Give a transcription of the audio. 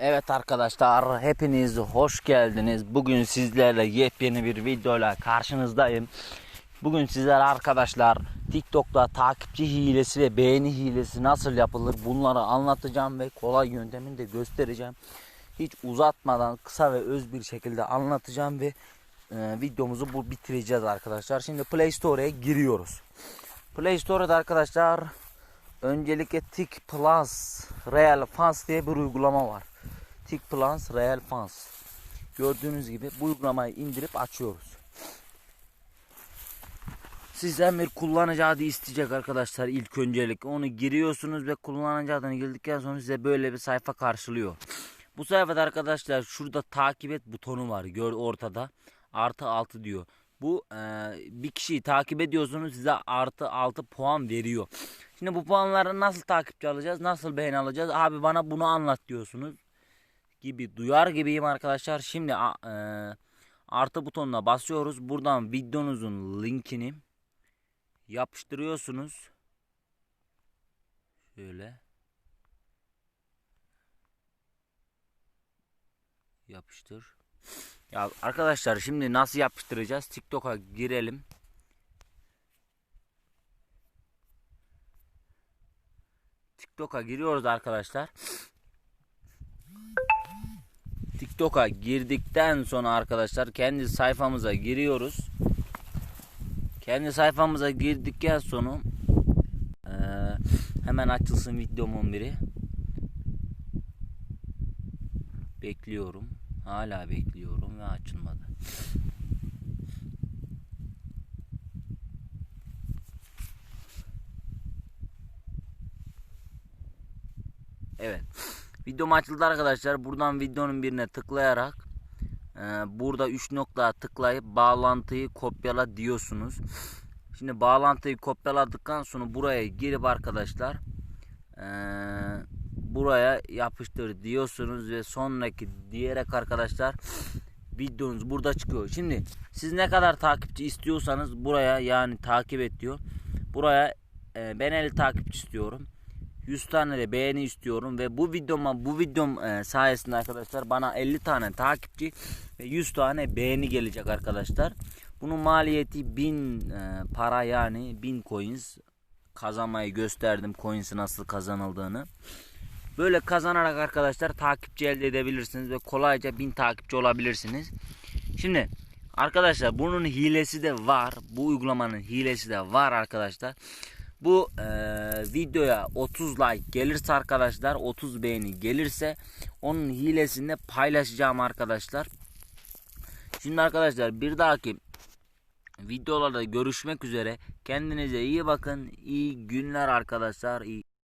Evet arkadaşlar hepiniz hoş geldiniz. Bugün sizlerle yepyeni bir videoyla karşınızdayım. Bugün sizler arkadaşlar TikTok'ta takipçi hilesi ve beğeni hilesi nasıl yapılır bunları anlatacağım ve kolay yöntemini de göstereceğim. Hiç uzatmadan kısa ve öz bir şekilde anlatacağım ve e, videomuzu bu bitireceğiz arkadaşlar. Şimdi Play Store'ya giriyoruz. Play Store'da arkadaşlar öncelikle Tik Plus Real Funds diye bir uygulama var. Tik Plus Real Funds. Gördüğünüz gibi bu uygulamayı indirip açıyoruz. Sizden bir kullanıcı adı isteyecek arkadaşlar ilk öncelik. Onu giriyorsunuz ve kullanıcı adını girdikten sonra size böyle bir sayfa karşılıyor. Bu sayfada arkadaşlar şurada takip et butonu var. Gör ortada. Artı 6 diyor. Bu e, bir kişiyi takip ediyorsunuz size artı 6 puan veriyor. Şimdi bu puanları nasıl takipçi alacağız? Nasıl beğeni alacağız? Abi bana bunu anlat diyorsunuz. Gibi duyar gibiyim arkadaşlar. Şimdi e, artı butonuna basıyoruz. Buradan videonuzun linkini yapıştırıyorsunuz. Şöyle. Yapıştır. Ya arkadaşlar şimdi nasıl yapıştıracağız? TikTok'a girelim. TikTok'a giriyoruz arkadaşlar. TikTok'a girdikten sonra arkadaşlar kendi sayfamıza giriyoruz. Kendi sayfamıza girdikten sonra eee, hemen açılsın videomun biri. Bekliyorum. Hala bekliyorum ve açılmadı. Evet. Videom açıldı arkadaşlar. Buradan videonun birine tıklayarak e, burada 3 noktaya tıklayıp bağlantıyı kopyala diyorsunuz. Şimdi bağlantıyı kopyaladıktan sonra buraya girip arkadaşlar e, buraya yapıştır diyorsunuz ve sonraki diyerek arkadaşlar videonuz burada çıkıyor. Şimdi siz ne kadar takipçi istiyorsanız buraya yani takip et diyor. Buraya e, ben 50 takipçi istiyorum. 100 tane de beğeni istiyorum ve bu videoma bu videom e, sayesinde arkadaşlar bana 50 tane takipçi ve 100 tane beğeni gelecek arkadaşlar. Bunun maliyeti 1000 e, para yani 1000 coins kazanmayı gösterdim coins'i nasıl kazanıldığını. Böyle kazanarak arkadaşlar takipçi elde edebilirsiniz ve kolayca 1000 takipçi olabilirsiniz. Şimdi arkadaşlar bunun hilesi de var. Bu uygulamanın hilesi de var arkadaşlar. Bu e, videoya 30 like gelirse arkadaşlar 30 beğeni gelirse onun hilesini paylaşacağım arkadaşlar. Şimdi arkadaşlar bir dahaki videolarda görüşmek üzere. Kendinize iyi bakın. İyi günler arkadaşlar. İyi